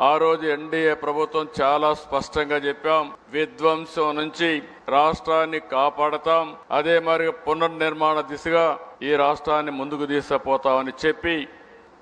ఆ రోజు ఎన్డీఏ ప్రభుత్వం చాలా స్పష్టంగా చెప్పాం విధ్వంసం నుంచి రాష్ట్రాన్ని కాపాడతాం అదే మరి పునర్నిర్మాణ దిశగా ఈ రాష్ట్రాన్ని ముందుకు తీసుకుపోతామని చెప్పి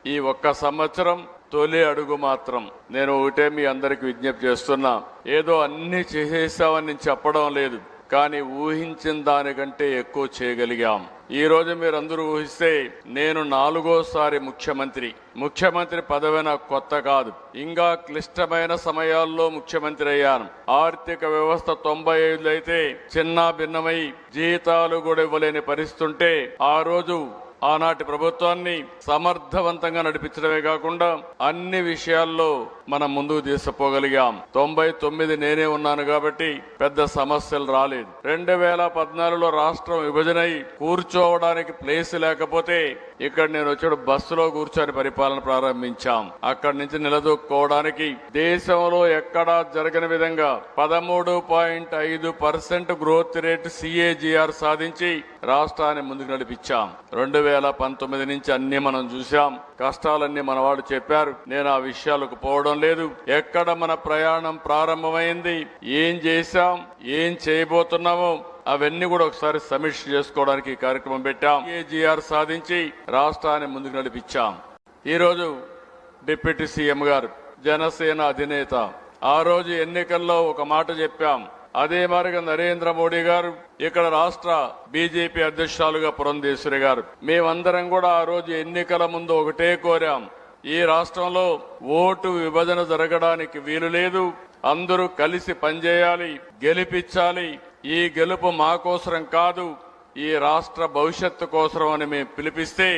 ఈ ఒక్క సంవత్సరం తొలి అడుగు మాత్రం. నేను ఒకటే మీ అందరికి విజ్ఞప్తి చేస్తున్నా. ఏదో అన్ని చేసేసామని నేను చెప్పడం లేదు. కానీ ఊహించిన దానికంటే ఎక్కువ చేయగలిగాం. ఈ రోజు మీరందరూ ఊహిస్తే నేను నాలుగోసారి ముఖ్యమంత్రి. ముఖ్యమంత్రి పదవి నాకు కొత్త కాదు. ఇంకా క్లిష్టమైన సమయాల్లో ముఖ్యమంత్రి అయ్యాను. ఆర్థిక వ్యవస్థ తొంభై ఐదులో అయితే చిన్న భిన్నమై జీతాలు కూడా ఇవ్వలేని పరిస్థితుంటే ఆ రోజు ఆనాటి ప్రభుత్వాన్ని సమర్థవంతంగా నడిపించడమే కాకుండా అన్ని విషయాల్లో మనం ముందుకు తీసుకుపోగలిగాం. తొంభై తొమ్మిది నేనే ఉన్నాను కాబట్టి పెద్ద సమస్యలు రాలేదు. రెండు వేల పద్నాలుగులో రాష్ట్రం విభజనై కూర్చోవడానికి ప్లేస్ లేకపోతే ఇక్కడ నేను వచ్చాడు బస్సులో కూర్చొని పరిపాలన ప్రారంభించాం. అక్కడి నుంచి నిలదొక్కుకోవడానికి దేశంలో ఎక్కడా జరగని విధంగా పదమూడు పాయింట్ ఐదు పర్సెంట్ గ్రోత్ రేట్ సిఏజిఆర్ సాధించి రాష్ట్రాన్ని ముందుకు నడిపించాం. రెండు వేల పంతొమ్మిది నుంచి అన్ని మనం చూసాం కష్టాలన్నీ మన వాళ్ళు చెప్పారు. నేను ఆ విషయాలకు పోవడం లేదు. ఎక్కడ మన ప్రయాణం ప్రారంభమైంది? ఏం చేశాం? ఏం చేయబోతున్నామో? అవన్నీ కూడా ఒకసారి సమీక్ష చేసుకోవడానికి ఈ కార్యక్రమం పెట్టాం. కేజీఆర్ సాధించి రాష్ట్రాన్ని ముందుకు నడిపించాం. ఈరోజు డిప్యూటీ సీఎం గారు జనసేన అధినేత ఆ రోజు ఎన్నికల్లో ఒక మాట చెప్పాం. అదే మారిగా నరేంద్ర మోడీ గారు ఇక్కడ రాష్ట్ర బీజేపీ అధ్యక్షురాలుగా పురంధేశ్వరి గారు. మేమందరం కూడా ఆ రోజు ఎన్నికల ముందు ఒకటే కోరాం. ఈ రాష్ట్రంలో ఓటు విభజన జరగడానికి వీలు లేదు. అందరూ కలిసి పనిచేయాలి గెలిపించాలి. ఈ గెలుపు మా కోసరం కాదు ఈ రాష్ట్ర భవిష్యత్తు కోసరం అని మేము పిలిపిస్తే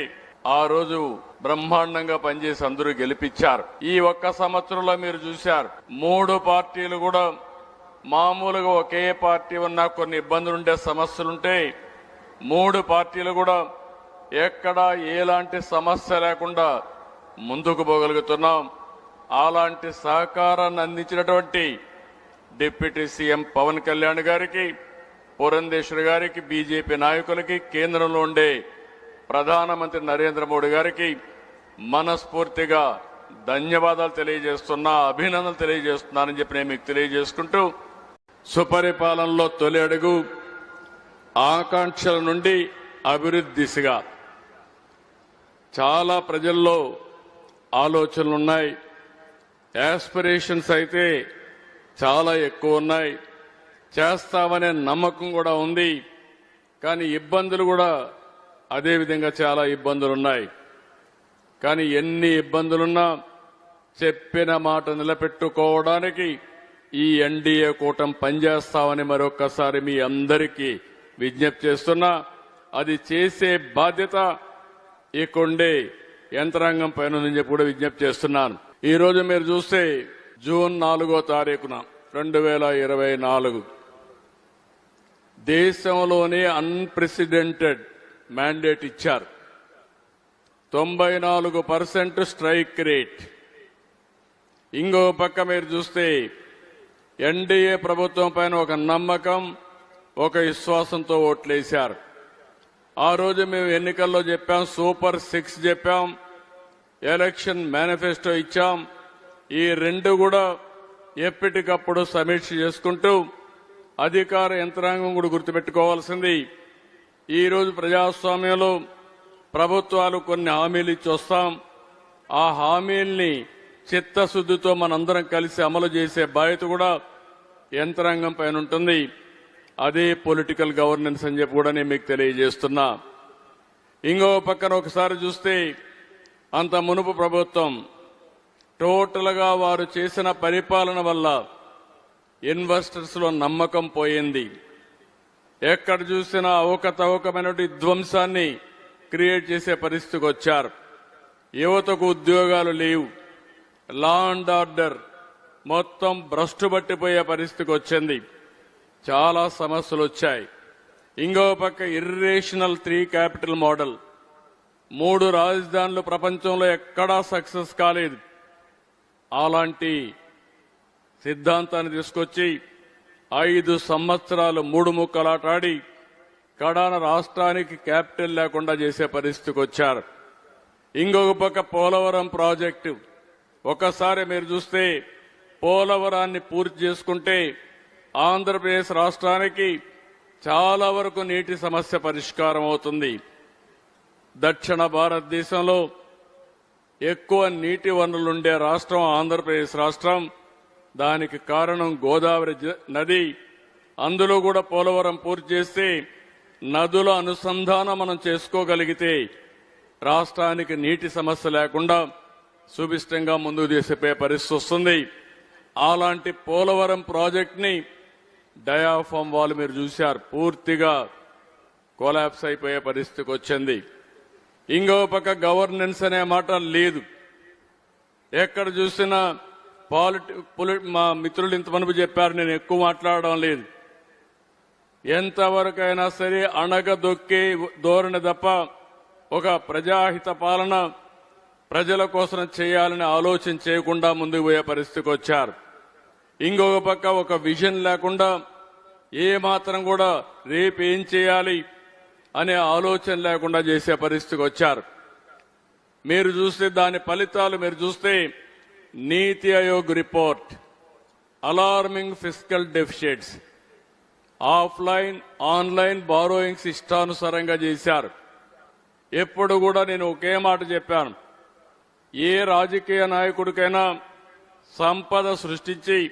ఆ రోజు బ్రహ్మాండంగా పనిచేసి అందరూ గెలిపించారు. ఈ ఒక్క సంవత్సరంలో మీరు చూశారు మూడు పార్టీలు కూడా మామూలుగా ఒకే పార్టీ ఉన్నా కొన్ని ఇబ్బందులు ఉండే సమస్యలుంటే మూడు పార్టీలు కూడా ఎక్కడా ఎలాంటి సమస్య లేకుండా ముందుకు పోగలుగుతున్నాం. అలాంటి సహకారాన్ని అందించినటువంటి డిప్యూటీ సీఎం పవన్ కళ్యాణ్ గారికి పురంధేశ్వర్ గారికి బీజేపీ నాయకులకి కేంద్రంలో ఉండే ప్రధానమంత్రి నరేంద్ర మోడీ గారికి మనస్ఫూర్తిగా ధన్యవాదాలు తెలియజేస్తున్నా అభినందనలు తెలియజేస్తున్నానని చెప్పి నేను మీకు తెలియజేసుకుంటూ సుపరిపాలనలో తొలి అడుగు ఆకాంక్షల నుండి అభివృద్ధి దిశగా. చాలా ప్రజల్లో ఆలోచనలు ఉన్నాయి. యాస్పిరేషన్స్ అయితే చాలా ఎక్కువ ఉన్నాయి. చేస్తామనే నమ్మకం కూడా ఉంది. కానీ ఇబ్బందులు కూడా అదే విధంగా చాలా ఇబ్బందులు ఉన్నాయి కానీ ఎన్ని ఇబ్బందులున్నా చెప్పిన మాట నిలబెట్టుకోవడానికి ఈ ఎన్డీఏ కూటం పనిచేస్తామని మరొకసారి మీ అందరికీ విజ్ఞప్తి చేస్తున్నా. అది చేసే బాధ్యత ఇక్కడుండే యంత్రాంగం పైన ఉందని చెప్పి కూడా విజ్ఞప్తి చేస్తున్నాను. ఈ రోజు మీరు చూస్తే జూన్ నాలుగో తారీఖున రెండు వేల ఇరవై నాలుగు దేశంలోనే అన్ప్రెసిడెంటెడ్ మ్యాండేట్ ఇచ్చారు. తొంభై నాలుగు పర్సెంట్ స్ట్రైక్ రేట్. ఇంకో పక్క మీరు చూస్తే ఎన్డీఏ ప్రభుత్వం పైన ఒక నమ్మకం ఒక విశ్వాసంతో ఓట్లేశారు. ఆ రోజు మేము ఎన్నికల్లో చెప్పాం సూపర్ సిక్స్ చెప్పాం ఎలక్షన్ మేనిఫెస్టో ఇచ్చాం. ఈ రెండు కూడా ఎప్పటికప్పుడు సమీక్ష చేసుకుంటూ అధికార యంత్రాంగం కూడా గుర్తుపెట్టుకోవాల్సింది. ఈరోజు ప్రజాస్వామ్యంలో ప్రభుత్వాలు కొన్ని హామీలు ఇచ్చి వస్తాం. ఆ హామీల్ని చిత్తశుద్ధితో మనందరం కలిసి అమలు చేసే బాధ్యత కూడా యంత్రాంగం పైన ఉంటుంది. అదే పొలిటికల్ గవర్నెన్స్ అని చెప్పి కూడా నేను మీకు తెలియజేస్తున్నా. ఇంకో పక్కన ఒకసారి చూస్తే అంత మునుపు ప్రభుత్వం టోటల్గా వారు చేసిన పరిపాలన వల్ల ఇన్వెస్టర్స్లో నమ్మకం పోయింది. ఎక్కడ చూసినా అవకతవకమైనటువంటి ధ్వంసాన్ని క్రియేట్ చేసే పరిస్థితికి వచ్చారు. యువతకు ఉద్యోగాలు లేవు. లా అండ్ ఆర్డర్ మొత్తం భ్రష్టు పట్టిపోయే పరిస్థితికి వచ్చింది. చాలా సమస్యలు వచ్చాయి ఇంకో పక్క ఇర్రేషనల్ త్రీ క్యాపిటల్ మోడల్ మూడు రాజధానులు ప్రపంచంలో ఎక్కడా సక్సెస్ కాలేదు. అలాంటి సిద్ధాంతాన్ని తీసుకొచ్చి ఐదు సంవత్సరాలు మూడు ముక్కలాటాడి కడాన రాష్ట్రానికి క్యాపిటల్ లేకుండా చేసే పరిస్థితికి వచ్చారు. ఇంకొక పక్క పోలవరం ప్రాజెక్టు. ఒకసారి మీరు చూస్తే పోలవరాన్ని పూర్తి చేసుకుంటే ఆంధ్రప్రదేశ్ రాష్ట్రానికి చాలా వరకు నీటి సమస్య పరిష్కారం అవుతుంది. దక్షిణ భారతదేశంలో ఎక్కువ నీటి వనరులుండే రాష్ట్రం ఆంధ్రప్రదేశ్ రాష్ట్రం. దానికి కారణం గోదావరి నది. అందులో కూడా పోలవరం పూర్తి చేస్తే నదుల అనుసంధానం మనం చేసుకోగలిగితే రాష్ట్రానికి నీటి సమస్య లేకుండా సుభిష్టంగా ముందుకు తీసిపోయే పరిస్థితి వస్తుంది. అలాంటి పోలవరం ప్రాజెక్ట్ని డయాఫామ్ వాళ్ళు మీరు చూశారు. పూర్తిగా కొలాప్స్ అయిపోయే పరిస్థితికి వచ్చింది. ఇంకో పక్క గవర్నెన్స్ అనే మాట లేదు. ఎక్కడ చూసినా పాలిటి పొలి మా మిత్రులు ఇంతమంది చెప్పారు నేను ఎక్కువ మాట్లాడడం లేదు. ఎంతవరకైనా సరే అణగదొక్కే ధోరణి తప్ప ఒక ప్రజాహిత పాలన ప్రజల కోసం చేయాలని ఆలోచన చేయకుండా ముందుకు పోయే పరిస్థితికి వచ్చారు. ఇంకొక పక్క ఒక విజన్ లేకుండా ఏ మాత్రం కూడా రేపు ఏం చేయాలి అనే ఆలోచన లేకుండా చేసే పరిస్థితికి వచ్చారు. మీరు చూస్తే దాని ఫలితాలు మీరు చూస్తే NITI Aayog report alarming physical deficits offline online borrowings ఇష్టానుసారంగా చేశారు. ఎప్పుడు కూడా నేను ఒకే మాట చెప్పాను ఏ రాజకీయ నాయకుడికైనా సంపద సృష్టించి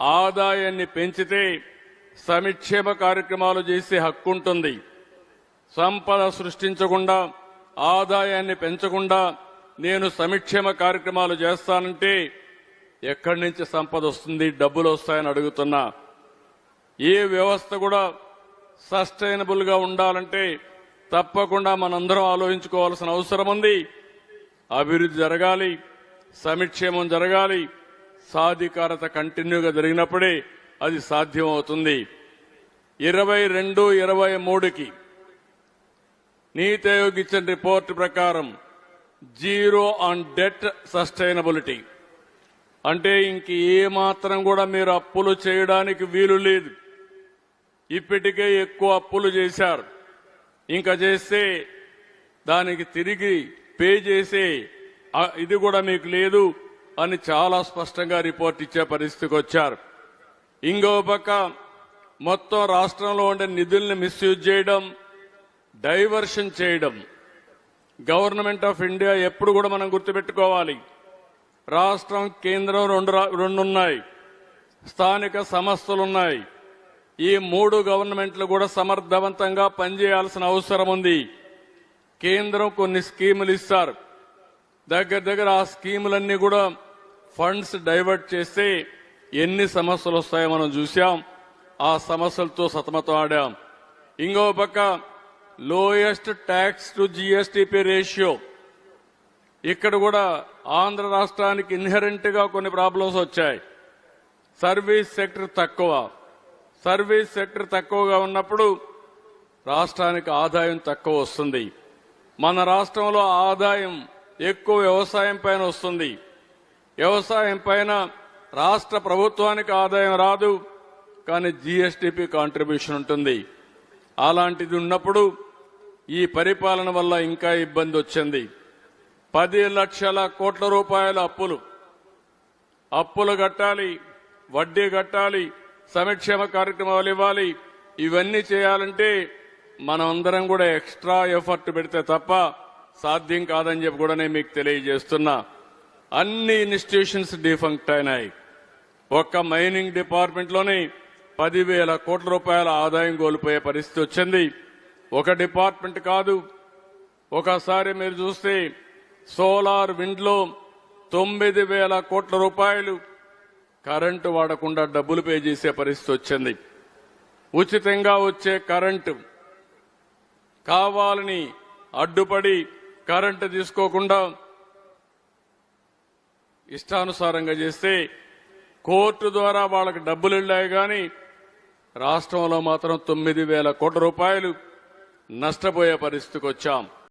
ఆదాయాన్ని పెంచితే సంక్షేమ కార్యక్రమాలు చేసే హక్కు ఉంటుంది సంపద సృష్టించకుండా ఆదాయాన్ని పెంచకుండా నేను సంక్షేమ కార్యక్రమాలు చేస్తానంటే ఎక్కడి నుంచి సంపద వస్తుంది డబ్బులు వస్తాయని అడుగుతున్నా. ఏ వ్యవస్థ కూడా సస్టైనబుల్గా ఉండాలంటే తప్పకుండా మనందరం ఆలోచించుకోవాల్సిన అవసరం ఉంది. అభివృద్ధి జరగాలి సమిక్షేమం జరగాలి సాధికారత కంటిన్యూగా జరిగినప్పుడే అది సాధ్యమవుతుంది. ఇరవై రెండు ఇరవై మూడుకి నీతి ఆయోగ్ ఇచ్చిన రిపోర్ట్ ప్రకారం జీరో ఆన్ డెట్ సస్టైనబిలిటీ. అంటే ఇంక ఏమాత్రం కూడా మీరు అప్పులు చేయడానికి వీలు లేదు. ఇప్పటికే ఎక్కువ అప్పులు చేశారు. ఇంకా చేస్తే దానికి తిరిగి పే చేసే ఇది కూడా మీకు లేదు అని చాలా స్పష్టంగా రిపోర్ట్ ఇచ్చే పరిస్థితికి వచ్చారు. ఇంకో పక్క మొత్తం రాష్ట్రంలో ఉండే నిధుల్ని మిస్యూజ్ చేయడం డైవర్షన్ చేయడం. గవర్నమెంట్ ఆఫ్ ఇండియా ఎప్పుడు కూడా మనం గుర్తుపెట్టుకోవాలి. రాష్ట్రం కేంద్రం రెండు రా- రెండు ఉన్నాయి స్థానిక సంస్థలు ఉన్నాయి ఈ మూడు గవర్నమెంట్లు కూడా సమర్థవంతంగా పనిచేయాల్సిన అవసరం ఉంది. కేంద్రం కొన్ని స్కీములు ఇస్తారు. దగ్గర దగ్గర ఆ స్కీములన్నీ కూడా ఫండ్స్ డైవర్ట్ చేస్తే ఎన్ని సమస్యలు వస్తాయో మనం చూసాం ఆ సమస్యలతో సతమతం ఆడాం. ఇంకో పక్క lowest tax to GSDP ratio. ఇక్కడ కూడా ఆంధ్ర రాష్ట్రానికి ఇన్హెరెంట్గా కొన్ని ప్రాబ్లమ్స్ వచ్చాయి. సర్వీస్ సెక్టర్ తక్కువ. సర్వీస్ సెక్టర్ తక్కువగా ఉన్నప్పుడు రాష్ట్రానికి ఆదాయం తక్కువ వస్తుంది. మన రాష్ట్రంలో ఆదాయం ఎక్కువ వ్యవసాయం పైన వస్తుంది. వ్యవసాయం పైన రాష్ట్ర ప్రభుత్వానికి ఆదాయం రాదు కానీ జీఎస్టీపీ కాంట్రిబ్యూషన్ ఉంటుంది. అలాంటిది ఉన్నప్పుడు ఈ పరిపాలన వల్ల ఇంకా ఇబ్బంది వచ్చింది. పది లక్షల కోట్ల రూపాయల అప్పులు. అప్పులు కట్టాలి వడ్డీ కట్టాలి సంక్షేమ కార్యక్రమాలు ఇవ్వాలి. ఇవన్నీ చేయాలంటే మనం అందరం కూడా ఎక్స్ట్రా ఎఫర్ట్ పెడితే తప్ప సాధ్యం కాదని చెప్పి కూడా నేను మీకు తెలియజేస్తున్నా. అన్ని ఇన్స్టిట్యూషన్స్ డిఫంక్ట్ అయినాయి. ఒక్క మైనింగ్ డిపార్ట్మెంట్లోని పదివేల కోట్ల రూపాయల ఆదాయం కోల్పోయే పరిస్థితి వచ్చింది. ఒక డిపార్ట్మెంట్ కాదు. ఒకసారి మీరు చూస్తే సోలార్ విండ్లో తొమ్మిది వేల కోట్ల రూపాయలు కరెంటు వాడకుండా డబ్బులు పే చేసే పరిస్థితి వచ్చింది. ఉచితంగా వచ్చే కరెంటు కావాలని అడ్డుపడి కరెంటు తీసుకోకుండా ఇష్టానుసారంగా చేస్తే కోర్టు ద్వారా వాళ్ళకి డబ్బులు వెళ్ళాయి కానీ రాష్ట్రంలో మాత్రం తొమ్మిది వేల కోట్ల రూపాయలు నష్టపోయే పరిస్థితికి వచ్చాం.